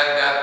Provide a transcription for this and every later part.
that, that.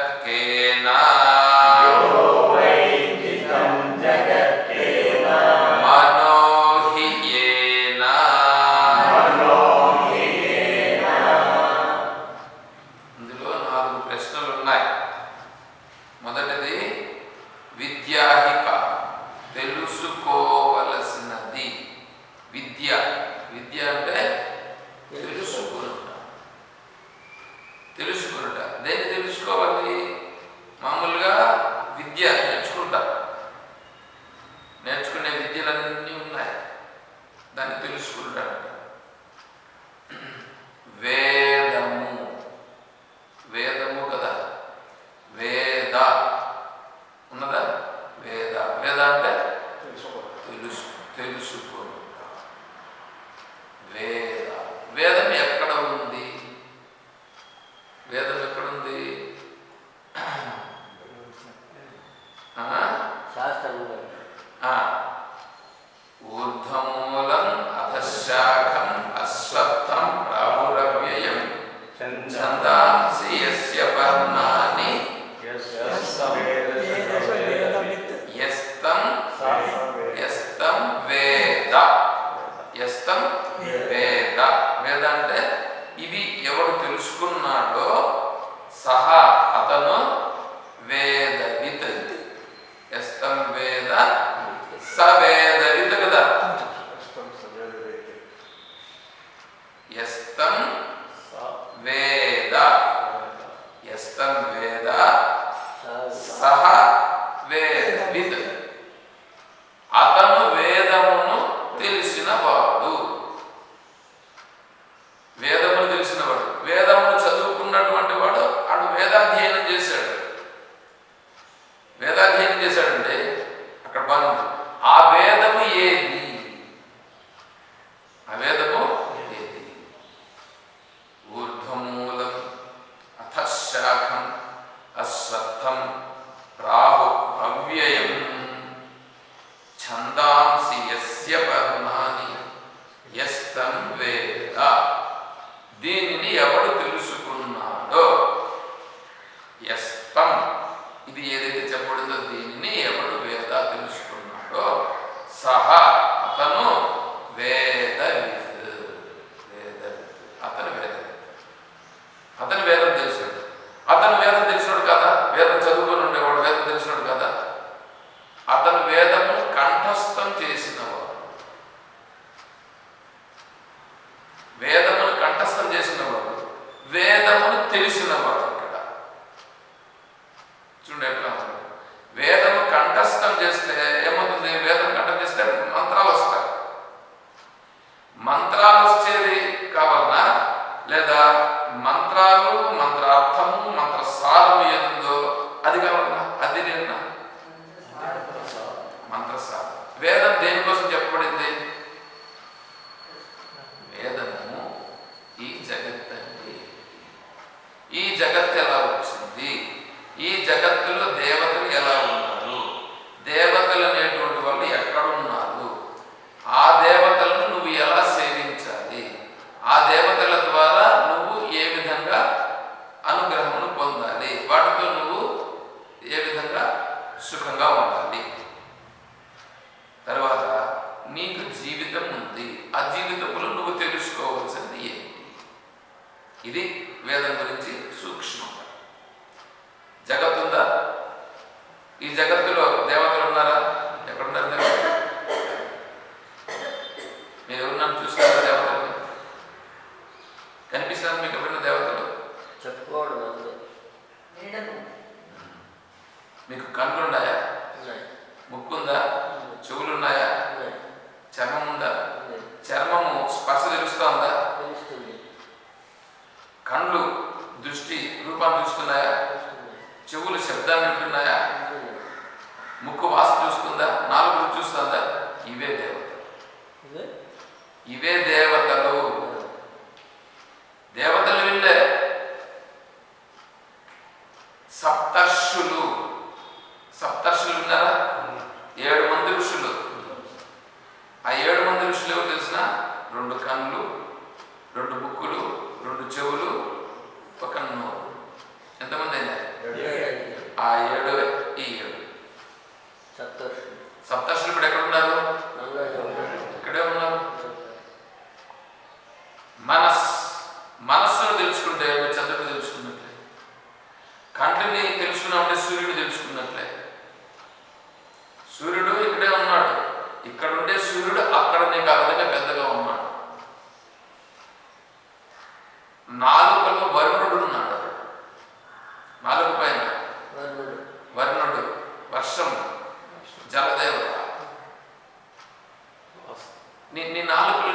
నీ నీ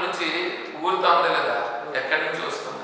నుంచి ఊరుతా ఉంది కదా? ఎక్కడి నుంచి వస్తుంది?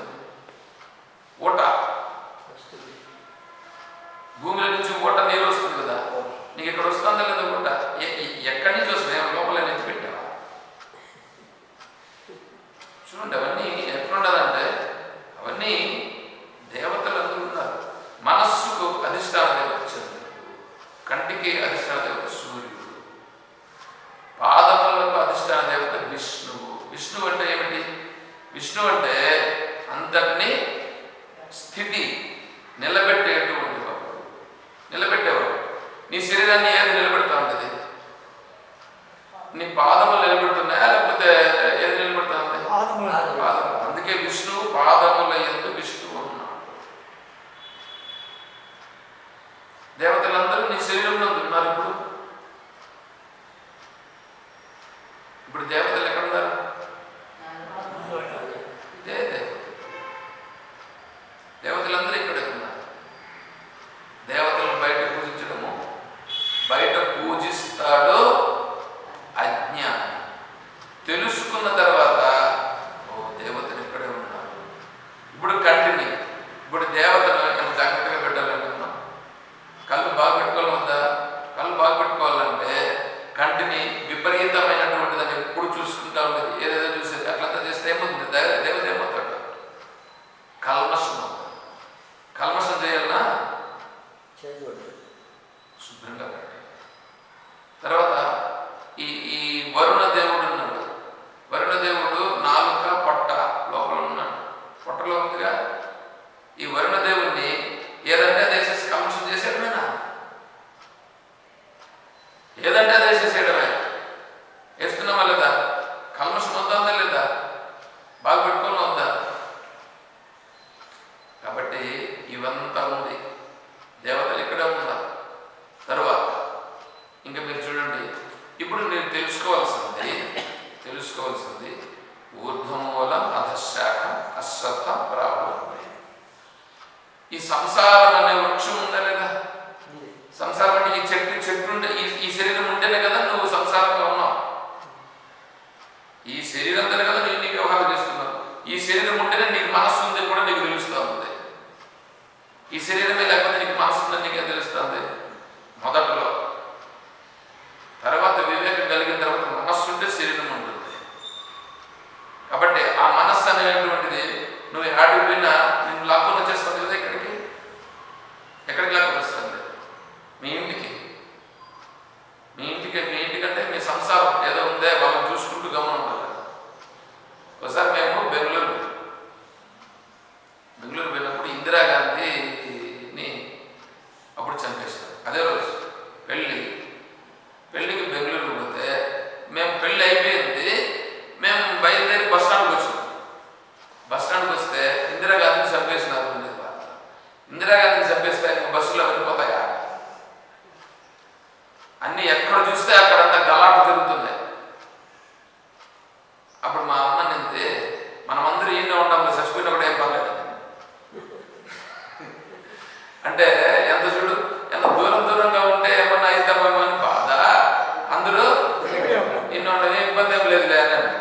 ఇబ్బంది ఏం లేదు అని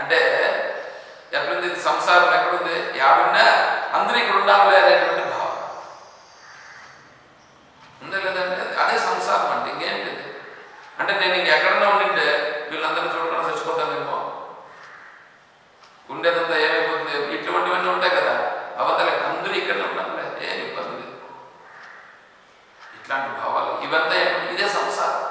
అంటే ఎట్లుంది సంసారం ఎక్కడుంది? యాడున్నా అందరూ ఇక్కడ ఉండాలి అనేటువంటి భావం ఉందా లేదంటే అదే సంసారం అంటే ఇంకేంటిది? అంటే నేను ఇంక ఎక్కడన్నా ఉండింటే వీళ్ళందరూ చూడకుండా చచ్చిపోతానేమో ఉండేదంతా ఏమైపోతుంది? ఇటువంటివన్నీ ఉంటాయి కదా అవతల అందరూ ఇక్కడనే ఉండాలి ఏం ఇబ్బంది లేదు. ఇట్లాంటి భావాలు ఇవంతా ఇదే సంసారం.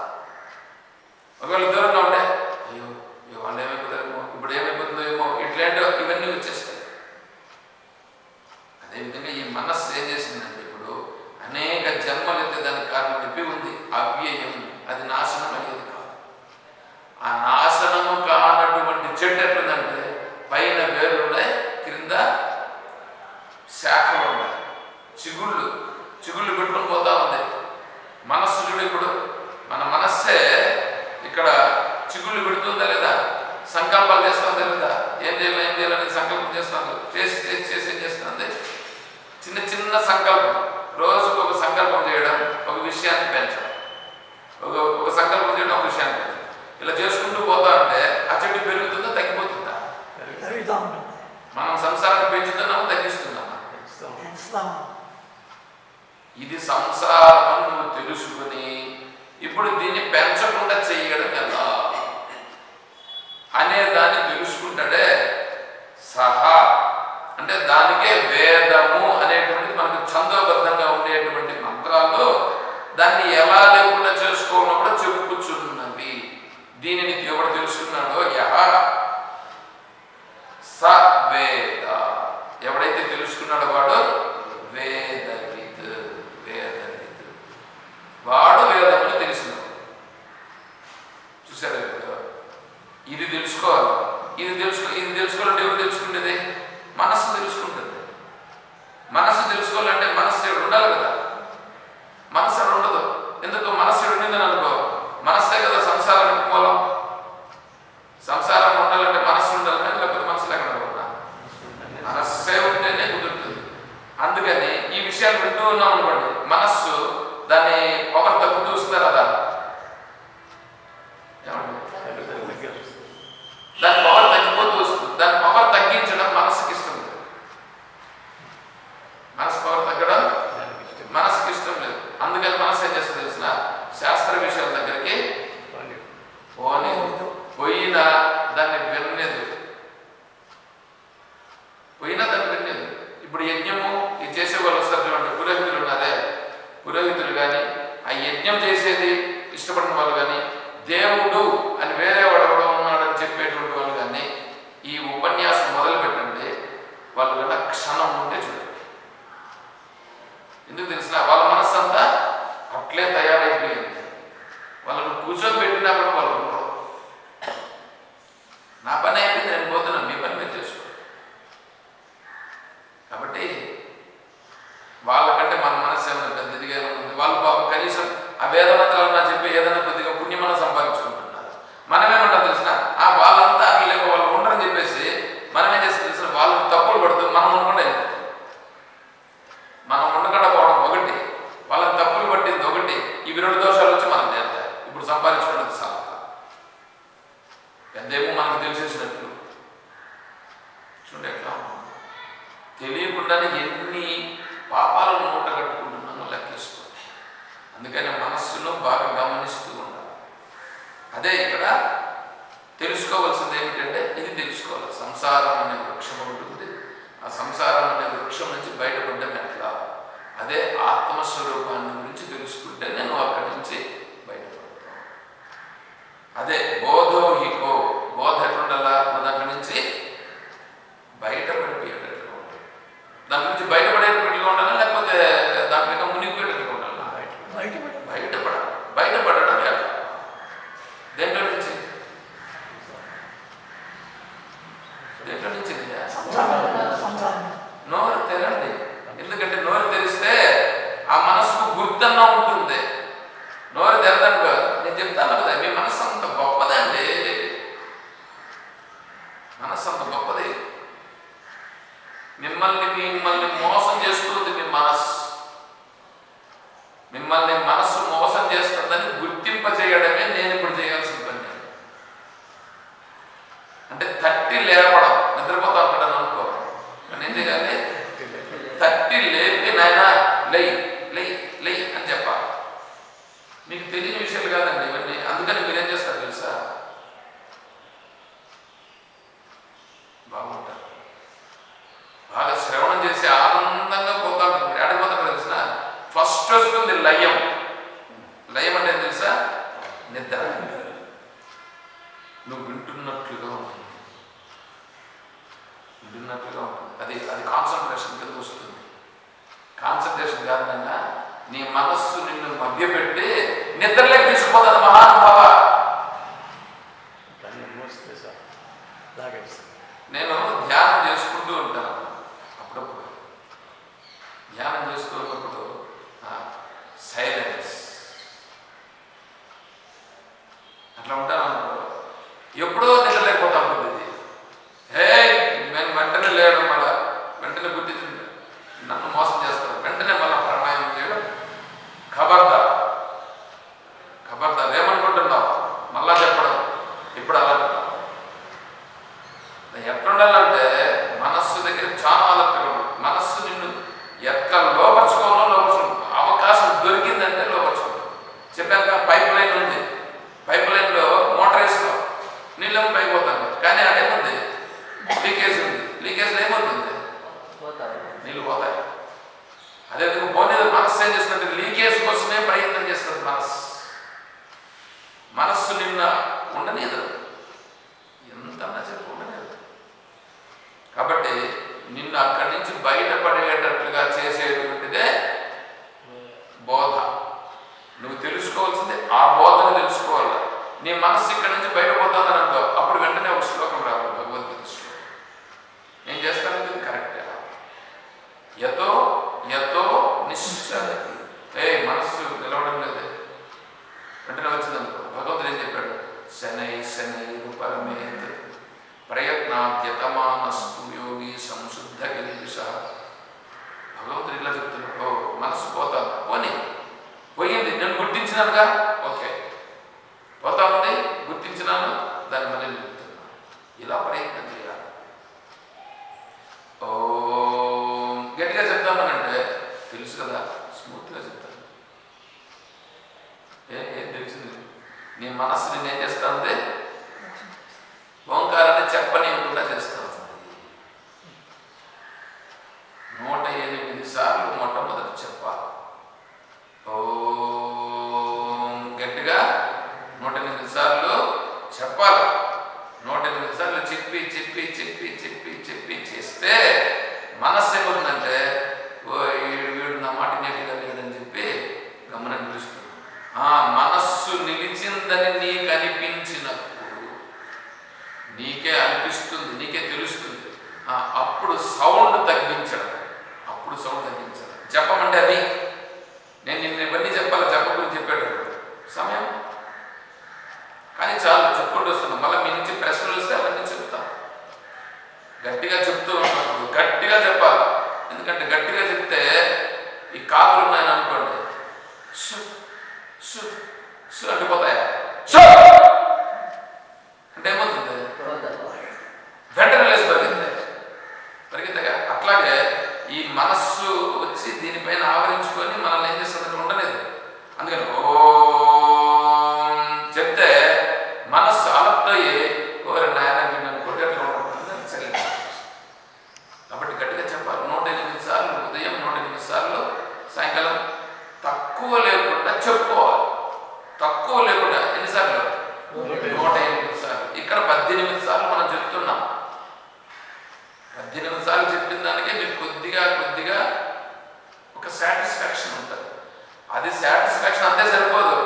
ఒకవేళ దూరంగా ఉంటే అయ్యో అయ్యో వాళ్ళు ఏమైపోతారేమో ఇప్పుడు ఏమైపోతుందో ఏమో ఇట్లాంటి ఇవన్నీ వచ్చేస్తాయి అదేవిధంగా ఈ మనస్సు ఏం చేసిందంటే ఇప్పుడు అనేక జన్మలు అయితే దానికి కారణం చెప్పి ఉంది అవ్యయం అది నాశనం అయ్యేది కాదు ఆ నాశనము కానటువంటి చెట్టు ఎట్లుందంటే పైన వేర్లు ఉన్నాయి క్రింద శాఖలు ఉన్నాయి చిగుళ్ళు చిగుళ్ళు పెట్టుకొని పోతా ఉంది మనస్సు చూడు ఇప్పుడు మన మనస్సే ఇక్కడ చిగుళ్ళు పెడుతుందా లేదా? సంకల్పాలు చేస్తుందా లేదా? ఏం చేయాలి ఏం చేయాలని సంకల్పం చేస్తుంది? చేసి చేసి చేసి ఏం చేస్తుంది చిన్న చిన్న సంకల్పం. రోజుకు ఒక సంకల్పం చేయడం ఒక విషయాన్ని పెంచడం. ఒక ఒక సంకల్పం చేయడం ఒక విషయాన్ని పెంచడం. ఇలా చేసుకుంటూ పోతా ఉంటే ఆ చెట్టు పెరుగుతుందా తగ్గిపోతుందా? మనం సంసారాన్ని పెంచుతున్నామా తగ్గిస్తున్నామా? ఇది సంసారం నువ్వు తెలుసుకుని ఇప్పుడు దీన్ని పెంచకుండా చెయ్యడం ఎలా? అనే దాన్ని తెలుసుకుంటాడే సహా. అంటే దానికే వేదము అనేటువంటిది మనకు ఛందోబద్ధంగా ఉండేటువంటి మంత్రాలు దాన్ని ఎలా లేకుండా చేసుకోవడం కూడా చెప్పుచున్నవి దీనిని ఎవడు తెలుసుకున్నాడో యహ. స వేద. ఎవడైతే తెలుసుకున్నాడో వాడు మనకు తెలిసేసినట్లు. చూడండి ఎట్లా తెలియకుండానే ఎన్ని పాపాలను మూట కట్టుకుంటున్నామో లెక్కేసుకోండి. అందుకని మనస్సులో బాగా గమనిస్తూ ఉండాలి. అదే ఇక్కడ తెలుసుకోవాల్సింది ఏమిటంటే ఇది తెలుసుకోవాలి. సంసారం అనే వృక్షం ఉంటుంది. ఆ సంసారం అనే వృక్షం నుంచి బయటపడ్డం ఎట్లా? అదే ఆత్మస్వరూపాన్ని గురించి తెలుసుకుంటే నేను అక్కడి నుంచి బయటపడతాను అదే బో నీ మనస్సు నిన్ను మభ్యపెట్టి నిద్రలోకి తీసుకుపోతాను మహానుభావ. satisfaction on this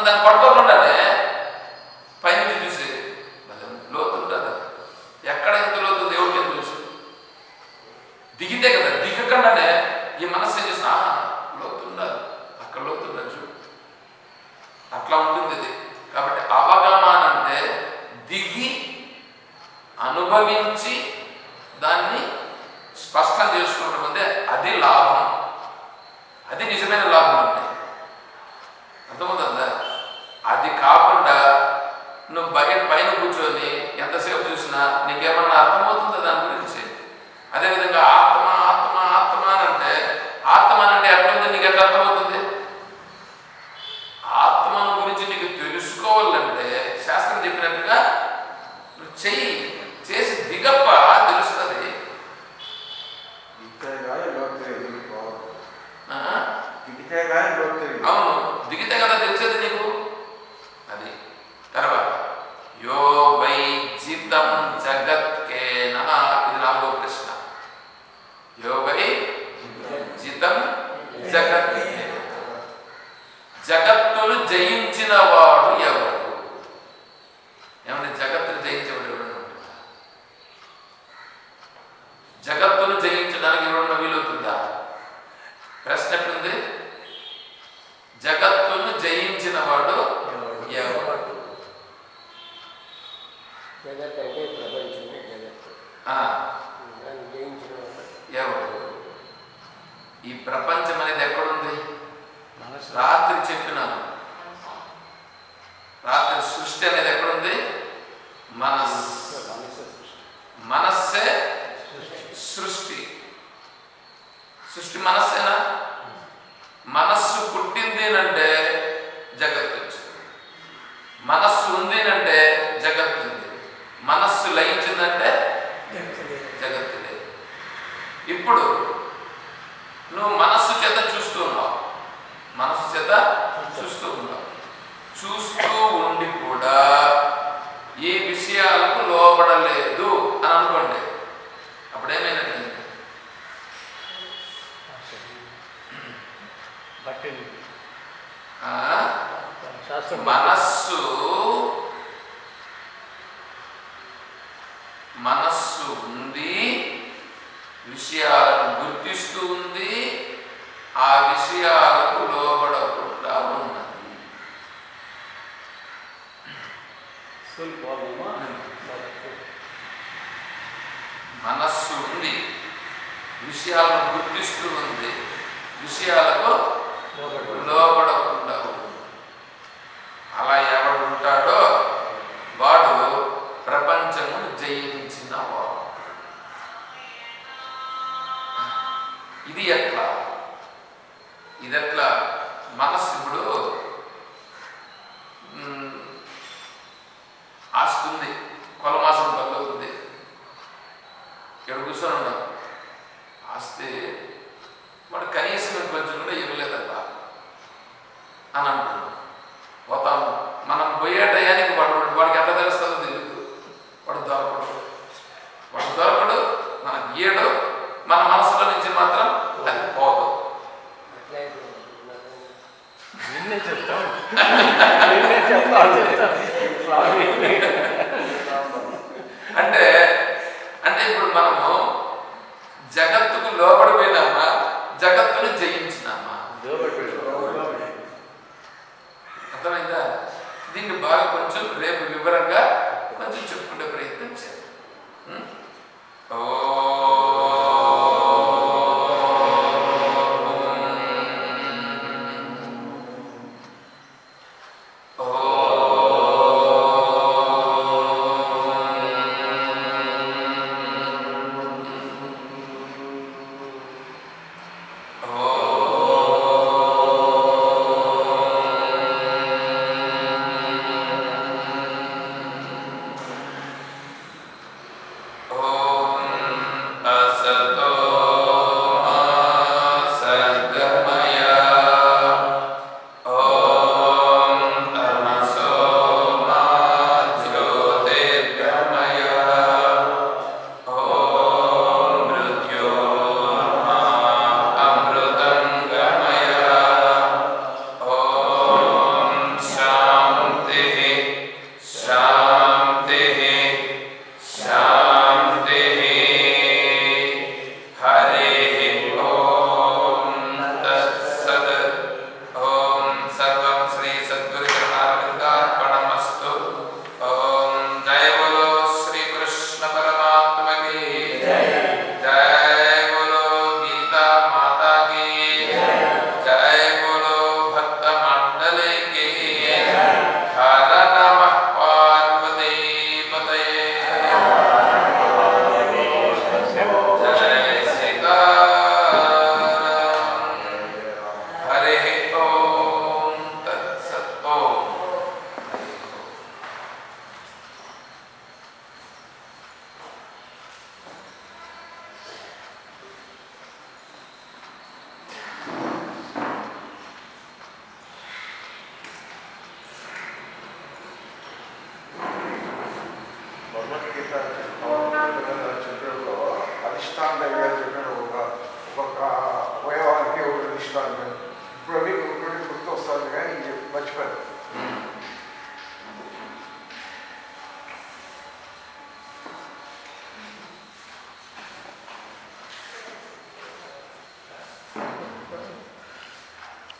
mandar por. మనస్ మనస్సే సృష్టి. సృష్టి మనస్సేనా? మనస్సు పుట్టిందేనంటే జగత్తు వచ్చింది. మనస్సు ఉందేనంటే జగత్తు మనస్సు లయించిందంటే జగత్తు ఇప్పుడు నువ్వు మనస్సు చేత చూస్తూ ఉన్నావు. మనస్సు చేత చూస్తూ ఉన్నావు. చూస్తూ ఉండి కూడా ఈ విషయాలకు లోబడలేదు అని అనుకోండి. అప్పుడేమైనట్టు మనస్సు మనస్సు ఉంది విషయాలను గుర్తిస్తూ ఉంది ఆ విషయాలకు లోబడ మనస్సు ఉంది విషయాలను గుర్తిస్తూ ఉంది విషయాలకు లోపడ నిన్నే చెప్తాం. నిన్నే చెప్తాను స్వామి. అంటే అంటే ఇప్పుడు మనము జగత్తుకు లోపడిపోయినామా జగత్తును జయించినామా? అర్థమైందా? దీన్ని బాగా కొంచెం రేపు వివరంగా కొంచెం చెప్పుకునే ప్రయత్నం చేద్దాం. ఓ